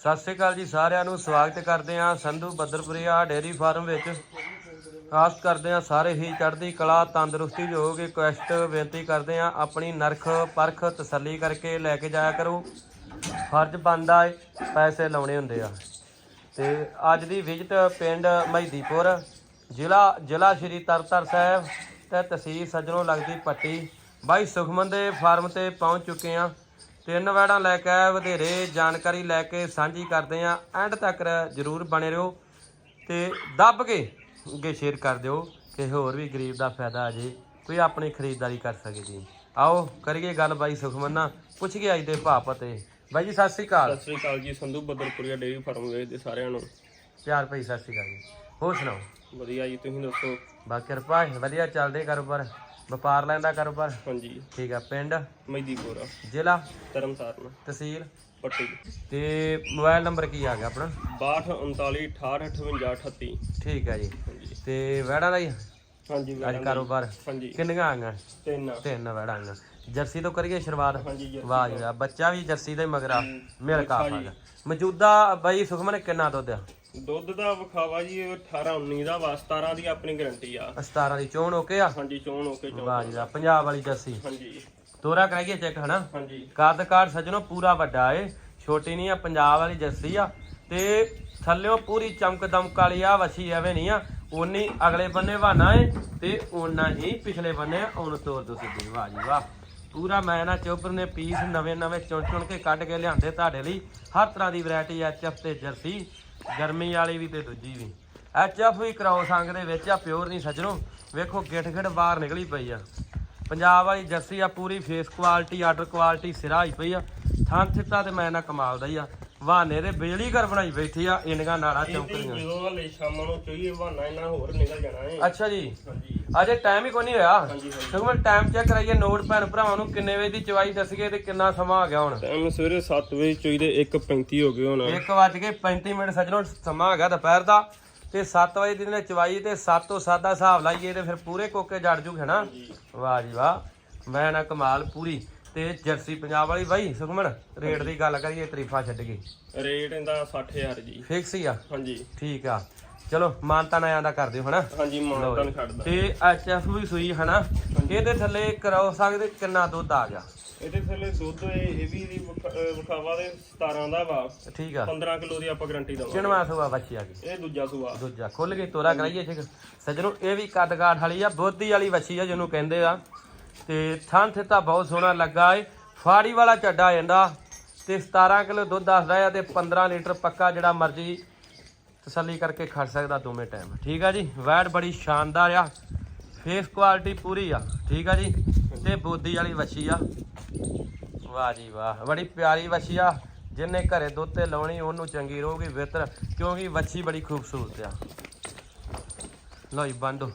ਸਤਿ ਸ਼੍ਰੀ ਅਕਾਲ ਜੀ ਸਾਰਿਆਂ ਨੂੰ, ਸਵਾਗਤ ਕਰਦੇ ਹਾਂ ਸੰਧੂ ਬੱਦਰਪੁਰੀਆ ਡੇਅਰੀ ਫਾਰਮ ਵਿੱਚ। ਆਸ ਕਰਦੇ ਹਾਂ ਸਾਰੇ ਹੀ ਚੜ੍ਹਦੀ ਕਲਾ, ਤੰਦਰੁਸਤੀ ਜੋ ਰਿਕੁਐਸਟ ਬੇਨਤੀ ਕਰਦੇ ਹਾਂ ਆਪਣੀ ਨਰਖ ਪਰਖ ਤਸੱਲੀ ਕਰਕੇ ਲੈ ਕੇ ਜਾਇਆ ਕਰੋ। ਫਰਜ਼ ਬਣਦਾ ਏ, ਪੈਸੇ ਲਾਉਣੇ ਹੁੰਦੇ ਆ। ਤੇ ਅੱਜ ਦੀ ਵਿਜ਼ਿਟ ਪਿੰਡ ਮਹਿਦੀਪੁਰ, ਜ਼ਿਲ੍ਹਾ ਜ਼ਿਲ੍ਹਾ ਸ਼੍ਰੀ ਤਰਤਰ ਸਾਹਿਬ, ਤੇ ਤਹਿਸੀਲ ਸੱਜਣੋਂ ਲੱਗਦੀ ਪੱਟੀ। ਬਾਈ ਸੁਖਮਨ ਦੇ ਫਾਰਮ ਤੇ ਪਹੁੰਚ ਚੁੱਕੇ ਆ ਤਿੰਨ ਵੈੜਾਂ ਲੈ ਕੇ ਵਧੇਰੇ ਜਾਣਕਾਰੀ ਲੈ ਕੇ ਸਾਂਝੀ ਕਰਦੇ ਆ ਐਂਡ ਤੱਕ ਜਰੂਰ ਬਣੇ ਰਹੋ ਤੇ ਦੱਬ ਕੇ ਅੱਗੇ ਸ਼ੇਅਰ ਕਰ ਦਿਓ ਕਿ ਹੋਰ ਵੀ ਗਰੀਬ ਦਾ ਫਾਇਦਾ ਆ ਜੇ ਕੋਈ ਆਪਣੀ ਖਰੀਦਦਾਰੀ ਕਰ ਸਕੇ ਜੀ। ਆਓ ਕਰੀਏ ਗੱਲ ਬਾਈ ਸੁਖਮਨ। ਪੁੱਛ ਕੇ ਅੱਜ ਦੇ ਭਾਅ ਪਤੇ। ਬਾਈ ਜੀ ਸਤਿ ਸ੍ਰੀ ਅਕਾਲ। ਸਤਿ ਸ੍ਰੀ ਅਕਾਲ ਜੀ ਸੰਧੂ ਬੱਦਰਪੁਰੀਆ ਡੇਅਰੀ ਫਾਰਮ ਵੇਚਦੇ ਸਾਰਿਆਂ ਨੂੰ। ਪਿਆਰ ਭਾਈ ਸਤਿ ਸ੍ਰੀ ਅਕਾਲ ਜੀ। ਹੋਰ ਸੁਣਾਓ? ਵਧੀਆ ਜੀ ਤੁਸੀਂ ਦੱਸੋ? ਬਾ ਕਿਰਪਾ ਵਧੀਆ ਚੱਲਦੇ ਕਾਰੋਬਾਰ। ਵਪਾਰ ਲੈਂਦਾ ਕਾਰੋਬਾਰ? ਹਾਂਜੀ। ਠੀਕ ਆ ਪਿੰਡ? ਮਹਿਦੀਪੁਰ ਜ਼ਿਲ੍ਹਾ? ਤਰਨਤਾਰਨ ਤਹਿਸੀਲ? ਪੱਟੀ। ਤੇ ਮੋਬਾਈਲ ਨੰਬਰ ਕੀ ਆ ਗਿਆ ਆਪਣਾ? 62 39 68 58 38 ਠੀਕ ਆ ਜੀ। ਤੇ ਵੈੜਾਂ ਦਾ ਹੀ? ਹਾਂਜੀ ਅੱਜ ਕਾਰੋਬਾਰ ਹਾਂਜੀ। ਕਿੰਨੀਆਂ ਆਈਆਂ ਤਿੰਨ ਤਿੰਨ ਵੈੜਾਂ ਆਈਆਂ ਜਰਸੀ ਤੋਂ ਕਰੀਏ ਸ਼ੁਰੂਆਤ? ਵਾਹ ਜੀ ਬੱਚਾ ਵੀ ਜਰਸੀ ਦਾ ਹੀ ਮਗਰਾ ਮਿਲ ਕਾਫਾ। ਦਾ ਮੌਜੂਦਾ ਬਾਈ ਸੁਖਮਨ ਕਿੰਨਾ ਦੁੱਧ ਆ? ਦੁੱਧ ਦਾ ਵਿਖਾਵਾ ਜੀ 18 19 ਦਾ ਵਾ 17 ਦੀ ਆਪਣੀ ਗਾਰੰਟੀ ਆ। 17 ਦੀ ਚੋਣ ਓਕੇ ਆ? ਹਾਂਜੀ ਚੋਣ ਓਕੇ ਚੋਣ ਵਾਹ ਜੀ ਵਾਹ ਪੰਜਾਬ ਵਾਲੀ ਜਰਸੀ। ਹਾਂਜੀ। ਤੋਰਾ ਕਰਾਈਏ ਚੈੱਕ ਹਨਾ? ਹਾਂਜੀ। ਕੱਦ ਕਾਠ ਸੱਜਣੋ ਪੂਰਾ ਵੱਡਾ ਏ। ਛੋਟੀ ਨਹੀਂ ਆ ਪੰਜਾਬ ਵਾਲੀ ਜਰਸੀ ਆ। ਤੇ ਥੱਲਿਓ ਪੂਰੀ ਚਮਕ ਦਮਕ ਵਾਲੀ ਆ ਵਛੀ ਐਵੇਂ ਨਹੀਂ ਆ। ਉਨੀ ਅਗਲੇ ਬੰਨੇ ਬਹਾਨਾ ਏ ਤੇ ਓਨਾ ਹੀ ਪਿਛਲੇ ਬੰਨੇ ਉਹਨ ਤੋਰ ਦੋ ਸਿੱਧੀ ਵਾਹ ਜੀ ਵਾਹ। ਪੂਰਾ ਮੈਂ ਨਾ ਚੋਬਰ ਨੇ ਪੀਸ ਨਵੇਂ ਨਵੇਂ ਚੁਣ ਚੁਣ ਕੇ ਕੱਢ ਕੇ ਲਿਆਂਦੇ ਤੁਹਾਡੇ ਲਈ। ਹਰ ਤਰ੍ਹਾਂ ਦੀ ਵੈਰਾਈਟੀ ਐਚਐਫ ਤੇ ਜਰਸੀ। ਗਰਮੀ ਵਾਲੀ ਵੀ ਤੇ ਦੂਜੀ ਵੀ। ਐਚਐਫ ਵੀ ਕਰਾਓ ਸੰਗ ਦੇ ਵਿੱਚ ਆ ਪਿਓਰ ਨਹੀਂ ਸੱਜਣੋ। ਵੇਖੋ ਗਿੱਠ ਗਿੱਠ ਬਾਹਰ ਨਿਕਲੀ ਪਈ ਆ। ਪੰਜਾਬ ਵਾਲੀ ਜਰਸੀ ਆ ਪੂਰੀ ਫੇਸ ਕੁਆਲਿਟੀ ਆਰਡਰ ਕੁਆਲਿਟੀ ਸਿਰਾ ਹੀ ਪਈ ਆ। ਥਾਂ ਥਿੱਤਾ ਤੇ ਮੈਂ ਨਾ ਕਮਾਲ ਦਾ ਹੀ ਆ। ਵਾਹਨੇ ਦੇ ਬਿਜਲੀ ਘਰ ਬਣਾਈ ਬੈਠੀ ਆ ਇੰਨੀਆਂ ਨਾੜਾਂ ਇਹਦੀ ਚੌਂਕੀਆਂ ਜਦੋਂ ਹਲੇ ਸ਼ਾਮਾਂ ਨੂੰ ਚੋਈਏ ਬਹਾਨਾ ਇਹਨਾਂ ਹੋਰ ਨਿਕਲ ਜਾਣਾ ਹੈ ਅੱਛਾ ਜੀ। ਹਾਂਜੀ। ਅਜੇ ਟਾਈਮ ਹੀ ਕੋਈ ਨਹੀਂ ਹੋਇਆ। ਹਾਂਜੀ ਹਾਂਜੀ। ਸਗੋਂ ਟਾਈਮ ਚੈੱਕ ਕਰਾਈਏ ਨੋਟ ਭੈਣ ਭਰਾਵਾਂ ਨੂੰ ਕਿੰਨੇ ਵਜੇ ਦੀ ਚਵਾਈ ਦੱਸੀਏ ਤੇ ਕਿੰਨਾ ਸਮਾਂ ਆ ਗਿਆ ਹੁਣ। ਟਾਈਮ ਸਵੇਰੇ 7 ਵਜੇ ਚੋਈਦੇ 1:35 ਹੋ ਗਏ ਹੁਣ। 1 ਵਜ ਕੇ 35 ਮਿੰਟ ਸੱਜਣੋ ਸਮਾਂ ਹੈਗਾ ਦੁਪਹਿਰ ਦਾ। ਤੇ 7 ਵਜੇ ਦੀ ਨੇ ਚਵਾਈ ਤੇ 7 ਤੋਂ 7 ਦਾ ਹਿਸਾਬ ਲਾਈਏ ਤੇ ਫਿਰ ਪੂਰੇ ਕੋਕੇ ਜੜ ਜੂਗੇ ਨਾ। ਵਾਹ ਜੀ ਵਾਹ ਮੈਂ ਨਾ ਕਮਾਲ ਪੂਰੀ। ਤੇ ਜਰਸੀ ਪੰਜਾਬ ਵਾਲੀ ਬਾਈ ਸੁਖਮਨ ਰੇਟ ਦੀ ਗੱਲ ਕਰੀਏ ਤਰੀਫਾ ਛੱਡ ਕੇ। ਰੇਟ ਇਹਦਾ 60000 ਜੀ। ਫਿਕਸ ਹੀ ਆ। ਹਾਂਜੀ। ਠੀਕ ਆ। ਚਲੋ ਮਾਨਤਾ ਨਾ ਆਂਦਾ ਕਰ ਦਿਓ ਹਨਾ? ਹਾਂਜੀ ਮਾਨਤਨ ਛੱਡਦਾ ਤੇ ਐਚਐਫ ਵੀ ਸੂਈ ਹਨਾ? ਇਹਦੇ ਥੱਲੇ ਕਰਾਓ ਸਕਦੇ ਕਿੰਨਾ ਦੁੱਧ ਆ ਗਿਆ? ਇਹਦੇ ਥੱਲੇ ਦੁੱਧ ਇਹ ਵੀ ਦੀ ਵਿਖਾਵਾ ਦੇ 17 ਦਾ ਵਾ। ਠੀਕ ਆ। 15 ਕਿਲੋ ਦੀ ਆਪਾਂ ਗਾਰੰਟੀ ਦਵਾਂਗੇ। ਚਿਣਵਾ ਸੂਆ ਬੱਚੀ ਆ ਗਈ। ਇਹ ਦੂਜਾ ਸੂਆ। ਦੂਜਾ ਖੁੱਲ ਕੇ ਤੋਰਾ ਕਰਾਈਏ ਠੀਕ ਸੱਜਣੋ ਇਹ ਵੀ ਕੱਦ ਕਾਠ ਵਾਲੀ ਆ ਬੋਧੀ ਵਾਲੀ ਵੱਛੀ ਆ ਜਿਹਨੂੰ ਕਹਿੰਦੇ ਆ। ਤੇ ਥਾਂ ਥਿੱਤਾ ਬਹੁਤ ਸੋਹਣਾ ਲੱਗਾ ਏ। ਫਾੜੀ ਵਾਲਾ ਚੱਡਾ ਜਾਂਦਾ ਤੇ 17 ਕਿਲੋ ਦੁੱਧ ਦੱਸਦਾ ਆ ਤੇ 15 ਲੀਟਰ ਪੱਕਾ ਜਿਹੜਾ ਮਰਜ਼ੀ ਤਸੱਲੀ ਕਰਕੇ ਖੜ ਸਕਦਾ ਦੋਵੇਂ ਟਾਈਮ ਠੀਕ ਆ ਜੀ? ਵੈਟ ਬੜੀ ਸ਼ਾਨਦਾਰ ਆ। ਫੇਸ ਕੁਆਲਿਟੀ ਪੂਰੀ ਆ। ਠੀਕ ਆ ਜੀ? ਤੇ ਬੋਦੀ ਵਾਲੀ ਵੱਛੀ ਆ। ਵਾਹ ਜੀ ਵਾਹ। ਬੜੀ ਪਿਆਰੀ ਵੱਛੀ ਆ। ਜਿੰਨੇ ਘਰੇ ਦੁੱਧ ਤੇ ਲਾਉਣੀ ਉਹਨੂੰ ਚੰਗੀ ਰਹੂਗੀ ਬਿਹਤਰ ਕਿਉਂਕਿ ਵੱਛੀ ਬੜੀ ਖੂਬਸੂਰਤ ਆ। ਲਓ ਜੀ ਬੰਦੋ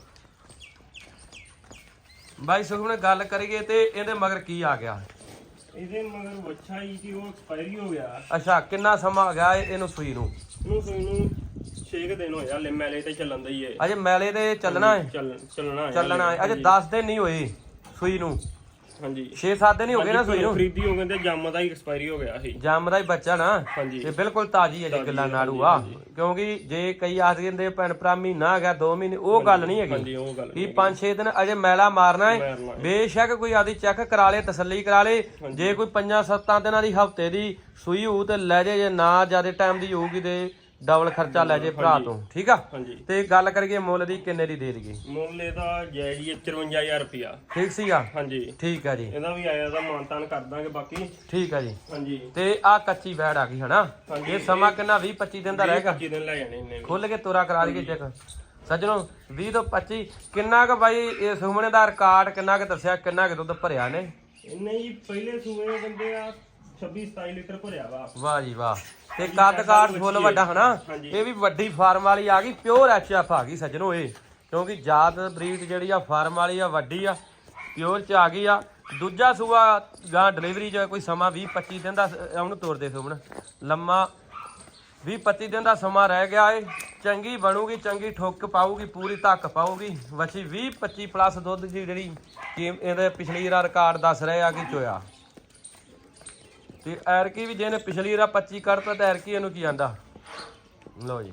ਬਾਈ ਸੁਖਮਨ ਗੱਲ ਕਰੀਏ ਤੇ ਇਹਦੇ ਮਗਰ ਕੀ ਆ ਗਿਆ? ਇਹਦੇ ਮਗਰ ਬੱਚਾ ਹੀ ਕਿ ਉਹ ਐਕਸਪਾਇਰੀ ਹੋ ਗਿਆ। ਅੱਛਾ ਕਿੰਨਾ ਸਮਾਂ ਆ ਗਿਆ ਇਹ- ਇਹਨੂੰ ਸੂਈ ਨੂੰ? ਇਹਨੂੰ ਸੂਈ ਨੂੰ 6 ਦਿਨ ਹੋਇਆ ਲੈ ਮੈਲੇ ਤੇ ਚੱਲਣ ਦਾ ਹੀ ਹੈ ਅਜੇ ਮੈਲੇ ਤੇ ਚੱਲਣਾ ਹੈ ਚੱਲ ਚੱਲਣਾ ਹੈ ਚੱਲਣਾ ਹੈ ਅਜੇ 10 ਦਿਨ ਨਹੀਂ ਹੋਏ ਸੂਈ ਨੂੰ। ਹਾਂਜੀ। 6-7 ਦਿਨ ਹੀ ਹੋ ਗਏ ਨਾ ਸੂਈ ਨੂੰ। ਖਰੀਦੀ ਹੋ ਗਏ ਤੇ ਜੰਮ ਦਾ ਹੀ ਐਕਸਪਾਇਰੀ ਹੋ ਗਿਆ ਸੀ। ਜੰਮ ਦਾ ਹੀ ਬੱਚਾ ਨਾ। ਹਾਂਜੀ। ਇਹ ਬਿਲਕੁਲ ਤਾਜੀ ਹੈ ਜੀ ਗੱਲਾਂ ਨਾੜੂ ਆ। ਕਿਉਂਕਿ ਜੇ ਕਈ ਆਖ ਦਿੰਦੇ ਭੈਣ ਭਰਾ ਮਹੀਨਾ ਆ ਗਿਆ 2 ਮਹੀਨੇ ਉਹ ਗੱਲ ਨਹੀਂ ਹੈਗੀ। ਹਾਂਜੀ ਉਹ ਗੱਲ ਕੀ 5-6 ਦਿਨ ਅਜੇ ਮੈਲਾ ਮਾਰਨਾ ਹੈ ਮਾਰਨਾ। ਬੇਸ਼ੱਕ ਕੋਈ ਆਦੀ ਚੈੱਕ ਕਰਾ ਲੇ ਤਸੱਲੀ ਕਰਾ ਲੇ। ਜੇ ਕੋਈ 5-7 ਦਿਨਾਂ ਦੀ ਹਫ਼ਤੇ ਦੀ ਸੂਈ ਹੋਊ ਤੇ ਲੈ ਜੇ ਜੇ ਨਾ ਜ਼ਿਆਦਾ ਟਾਈਮ ਦੀ ਹੋਊਗੀ ਤੇ ਡਬਲ ਖਰਚਾ ਲੈ ਜੇ ਭਰਾ ਤੋਂ ਠੀਕ ਆ? ਹਾਂਜੀ। ਤੇ ਗੱਲ ਕਰੀਏ ਮੁੱਲ ਦੀ ਕਿੰਨੇ ਦੀ ਦੇ ਦਈਏ? ਮੁੱਲ ਇਹਦਾ ਜੈਡੀ 54000 ਰੁਪਿਆ ਠੀਕ ਸੀਗਾ? ਹਾਂਜੀ। ਠੀਕ ਆ ਜੀ। ਇਹਦਾ ਵੀ ਆਇਆ ਦਾ ਮਾਨਤਾਨ ਕਰ ਦਾਂਗੇ ਬਾਕੀ। ਠੀਕ ਆ ਜੀ। ਹਾਂਜੀ। ਤੇ ਆ ਕੱਚੀ ਵੈੜ ਆ ਗਈ ਹਨਾ? ਇਹ ਸਮਾਂ ਕਿੰਨਾ 20-25 ਦਿਨ ਦਾ ਰਹੇਗਾ 25 ਦਿਨ ਲੈ ਜਾਣੇ ਇਹਨੇ ਖੁੱਲ ਕੇ ਤੋਰਾ ਕਰਾ ਲਈਏ ਚੈੱਕ। ਸੱਜਣੋ 20 ਤੋਂ 25 ਕਿੰਨਾ ਕੁ ਬਾਈ ਇਹ ਸੁਖਮਣੇ ਦਾ ਰਿਕਾਰਡ ਕਿੰਨਾ ਕੁ ਦੱਸਿਆ ਕਿੰਨਾ ਕੁ ਦੁੱਧ ਭਰਿਆ ਨੇ ਇਹਨੇ ਹੀ ਪਹਿਲੇ ਸੂਏ ਬੰਦੇ ਆ 26 27 ਲੀਟਰ ਭਰਿਆ ਵਾ। ਵਾਹ ਜੀ ਵਾਹ। ਤੇ ਕੱਦ ਕਾਠ ਫੁੱਲ ਵੱਡਾ ਹਨਾ। ਇਹ ਵੀ ਵੱਡੀ ਫਾਰਮ ਵਾਲੀ ਆ ਗਈ ਪਿਓਰ ਐਚਐਫ ਆ ਗਈ ਸੱਜਣੋ ਇਹ। ਕਿਉਂਕਿ ਜਾਤ ਬਰੀਡ ਜਿਹੜੀ ਆ ਫਾਰਮ ਵਾਲੀ ਆ ਵੱਡੀ ਆ ਪਿਓਰ ਚ ਆ ਗਈ ਆ। ਦੂਜਾ ਸੂਆ ਗਾਂ ਡਿਲੀਵਰੀ ਚ ਕੋਈ ਸਮਾਂ 20 25 ਦਿਨ ਦਾ ਉਹਨੂੰ ਤੋਰਦੇ ਸੁਮਣ ਲੰਮਾ 20 25 ਦਿਨ ਦਾ ਸਮਾਂ ਰਹਿ ਗਿਆ ਏ। ਚੰਗੀ ਬਣੂਗੀ ਚੰਗੀ ਠੋਕ ਪਾਊਗੀ ਪੂਰੀ ਧੱਕ ਪਾਊਗੀ। ਵੱਛੀ 20 25 ਪਲੱਸ ਦੁੱਧ ਦੀ ਜਿਹੜੀ ਇਹਦੇ ਪਿਛਲੀ ਵਾਰ ਰਿਕਾਰਡ ਦੱਸ ਰਹੇ ਆ ਕਿ ਚੋਇਆ। ਤੇ ਐਰਕੀ ਵੀ ਜਿਹਨੇ ਪਿਛਲੀ ਰਾ 25 ਕੱਢਤਾ ਤੇ ਐਰਕੀ ਇਹਨੂੰ ਕੀ ਆਂਦਾ? ਲਓ ਜੀ।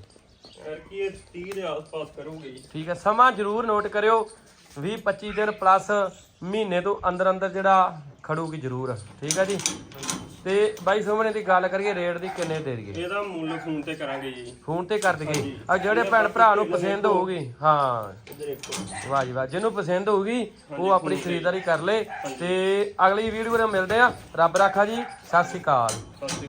ਯਾਰ ਕੀ ਇਹ 30 ਦੇ ਆਸ-ਪਾਸ ਕਰੂਗੇ। ਜੀ ਠੀਕ ਹੈ ਸਮਾਂ ਜ਼ਰੂਰ ਨੋਟ ਕਰਿਓ। 20 25 ਦਿਨ ਪਲੱਸ ਮਹੀਨੇ ਤੋਂ ਅੰਦਰ ਅੰਦਰ ਜਿਹੜਾ ਖੜੂਗੀ ਜ਼ਰੂਰ। ਠੀਕ ਹੈ ਜੀ? ਤੇ ਬਾਈ ਸੋਮਣੇ ਦੀ ਗੱਲ ਕਰੀਏ ਰੇਟ ਦੀ ਕਿੰਨੇ ਦੇ ਦਈਏ? ਇਹਦਾ ਮੁੱਲ ਫੋਨ ਤੇ ਕਰਾਂਗੇ ਜੀ। ਫੋਨ ਤੇ ਕਰ ਦਈਏ। ਆ ਜਿਹੜੇ ਭੈਣ ਭਰਾ ਨੂੰ ਪਸੰਦ ਹੋਊਗੀ ਹਾਂ। ਇਧਰ ਦੇਖੋ ਵਾਹ ਜੀ ਵਾਹ ਜਿਹਨੂੰ ਪਸੰਦ ਹੋਊਗੀ ਉਹ ਆਪਣੀ ਖਰੀਦਦਾਰੀ ਕਰ ਲੇ। ਤੇ ਅਗਲੀ ਵੀਡੀਓ ਨਾਲ ਮਿਲਦੇ ਆ ਰੱਬ ਰਾਖਾ ਜੀ ਸਤਿ ਸ਼੍ਰੀ ਅਕਾਲ।